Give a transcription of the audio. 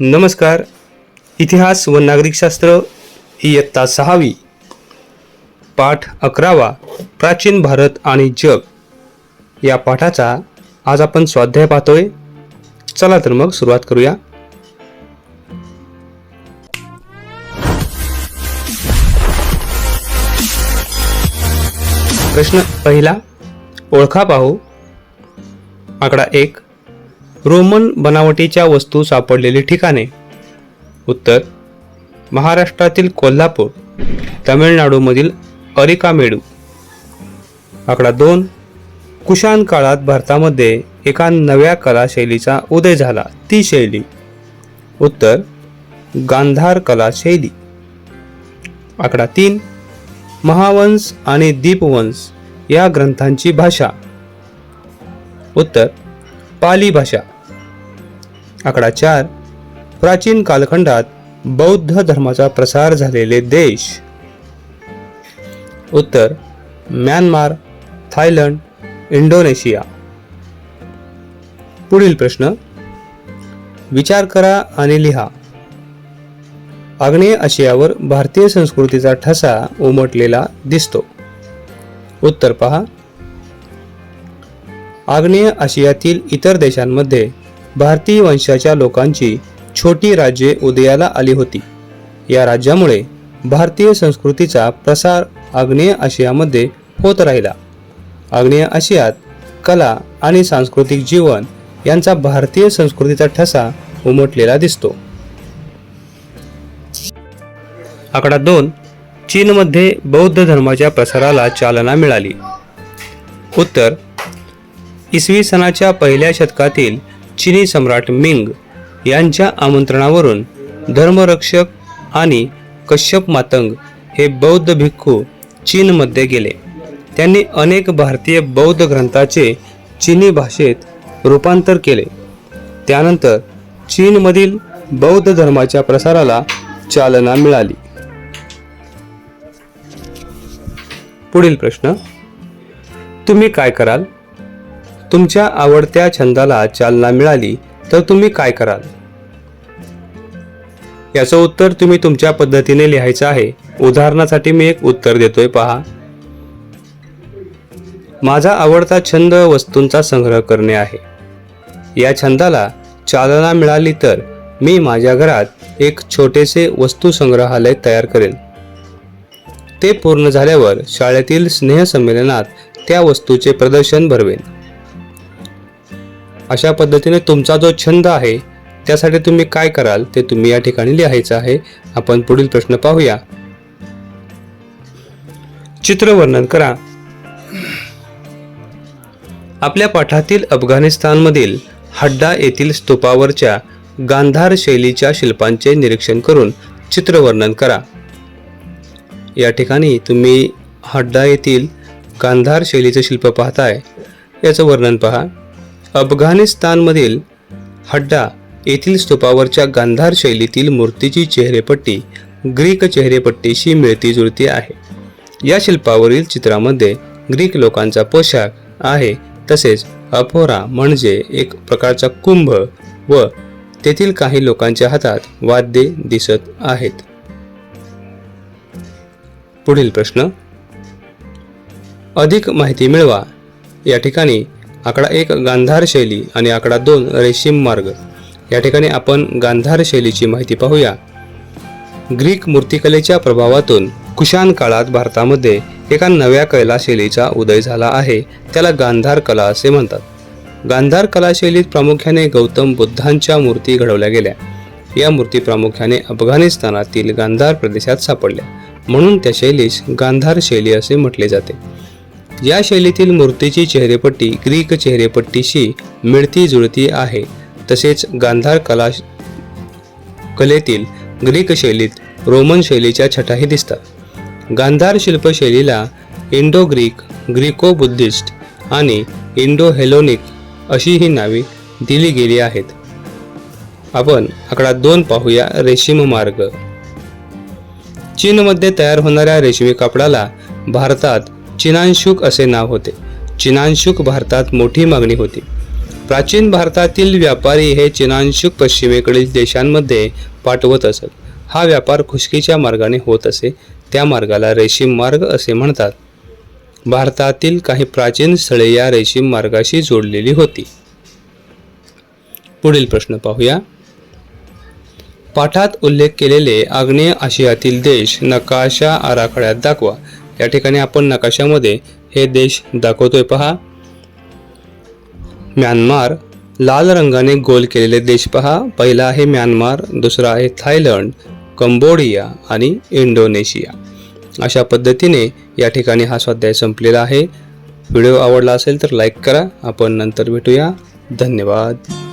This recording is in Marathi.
नमस्कार. इतिहास व नागरिकशास्त्र इयत्ता सहावी. पाठ अकरावा प्राचीन भारत आणि जग. या पाठाचा आज आपण स्वाध्याय पाहतोय. चला तर मग सुरुवात करूया. प्रश्न पहिला ओळखा पाहू. आकडा एक रोमन बनावटीच्या वस्तू सापडलेली ठिकाणे. उत्तर महाराष्ट्रातील कोल्हापूर तमिळनाडूमधील अरिकामेडू. आकडा दोन कुशाण काळात भारतामध्ये एका नव्या कला शैलीचा उदय झाला ती शैली. उत्तर गांधार कला शैली आकडा तीन महावंश आणि दीपवंश या ग्रंथांची भाषा. उत्तर पाली भाषा. आकडा चार. प्राचीन कालखंडात बौद्ध धर्माचा प्रसार झालेले देश. उत्तर म्यानमार थायलंड इंडोनेशिया. पुढील प्रश्न. विचार करा आणि लिहा. आग्नेय आशियावर भारतीय संस्कृतीचा ठसा उमटलेला दिसतो. उत्तर पहा. आग्नेय आशियातील इतर देशांमध्ये भारतीय वंशाच्या लोकांची छोटी राज्ये उदयाला आली होती. या राज्यामुळे भारतीय संस्कृतीचा प्रसार आग्नेय आशियामध्ये होत राहिला. आग्नेय आशियात कला आणि सांस्कृतिक जीवन यांचा भारतीय संस्कृतीचा ठसा उमटलेला दिसतो. आकडा दोन. चीनमध्ये बौद्ध धर्माच्या प्रसाराला चालना मिळाली. उत्तर. इसवी सनाच्या पहिल्या शतकातील चिनी सम्राट मिंग यांच्या आमंत्रणावरून धर्मरक्षक आणि कश्यप मातंग हे बौद्ध भिक्खू चीनमध्ये गेले. त्यांनी अनेक भारतीय बौद्ध ग्रंथाचे चिनी भाषेत रूपांतर केले. त्यानंतर चीनमधील बौद्ध धर्माच्या प्रसाराला चालना मिळाली. पुढील प्रश्न तुम्ही काय कराल? तुमच्या आवडत्या छंदाला चालना मिळाली तर तुम्ही काय कराल? याचं उत्तर तुम्ही तुमच्या पद्धतीने लिहायचं आहे. उदाहरणासाठी मी एक उत्तर देतोय पहा. माझा आवडता छंद वस्तूंचा संग्रह करणे आहे. या छंदाला चालना मिळाली तर मी माझ्या घरात एक छोटेसे वस्तू संग्रहालय तयार करेन ते पूर्ण झाल्यावर शाळेतील स्नेहसंमेलनात त्या वस्तूचे प्रदर्शन भरवेन. अशा पद्धतीने तुमचा जो छंद आहे त्यासाठी तुम्ही काय कराल ते तुम्ही या ठिकाणी लिहायचं आहे. आपण पुढील प्रश्न पाहूया. चित्र वर्णन करा. आपल्या पाठातील अफगाणिस्तानमधील हड्डा येथील स्तूपावरच्या गांधार शैलीच्या शिल्पांचे निरीक्षण करून चित्र वर्णन करा. या ठिकाणी तुम्ही हड्डा येथील गांधार शैलीचे शिल्प पाहताय. याचं वर्णन पहा. अफगाणिस्तानमधील हड्डा येथील स्तूपावरच्या गांधार शैलीतील मूर्तीची चेहरेपट्टी ग्रीक चेहरेपट्टीशी मिळती जुळती आहे. या शिल्पावरील चित्रामध्ये ग्रीक लोकांचा पोशाख आहे तसेच अफोरा म्हणजे एक प्रकारचा कुंभ व तेथील काही लोकांच्या हातात वाद्ये दिसत आहेत. पुढील प्रश्न. अधिक माहिती मिळवा. या ठिकाणी आकडा एक गांधार शैली आणि आकडा दोन रेशीम मार्ग. या ठिकाणी आपण गांधार शैलीची माहिती पाहूया. ग्रीक मूर्तिकलेच्या प्रभावातून कुशाण काळात भारतामध्ये एका नव्या कला शैलीचा उदय झाला आहे त्याला गांधार कला असे म्हणतात. गांधार कला शैलीत प्रामुख्याने गौतम बुद्धांच्या मूर्ती घडवल्या गेल्या. या मूर्ती प्रामुख्याने अफगाणिस्तानातील गांधार प्रदेशात सापडल्या. म्हणून त्या शैलीस गांधार शैली असे म्हटले जाते. या शैलीतील मूर्तीची चेहरेपट्टी ग्रीक चेहरेपट्टीशी मिळती जुळती आहे. तसेच गांधार कला कलेतील ग्रीक शैलीत रोमन शैलीच्या छटाही दिसतात. गांधार शिल्पशैलीला इंडो ग्रीक ग्रीको बुद्धिस्ट आणि इंडो हेलोनिक अशी ही नावे दिली गेली आहेत. आपण आकडा दोन पाहूया रेशीम मार्ग. चीनमध्ये तयार होणाऱ्या रेशमी कापडाला भारतात चिनांशुक असे नाव होते. चिनांशुक भारतात मोठी मागणी होती. प्राचीन भारतातील व्यापारी हे चिनांशुक पश्चिमेकडील देशांमध्ये पाठवत असत. हा व्यापार खुशकीच्या मार्गाने होत असे. त्या मार्गाला रेशीम मार्ग असे म्हणतात. भारतातील काही प्राचीन स्थळे या रेशीम मार्गाशी जोडलेली होती. पुढील प्रश्न पाहूया. पाठात उल्लेख केलेले आग्नेय आशियातील देश नकाशा आराखड्यात दाखवा. या ठिकाणी आपण नकाशामध्ये हे देश दाखवतोय. पहा. म्यानमार लाल रंगाने गोल केलेले देश पहा. पहिला आहे म्यानमार दुसरा आहे थायलंड कंबोडिया आणि इंडोनेशिया. अशा पद्धतीने या ठिकाणी हा स्वाध्याय संपलेला आहे. व्हिडिओ आवडला असेल तर लाईक करा. आपण नंतर भेटूया. धन्यवाद.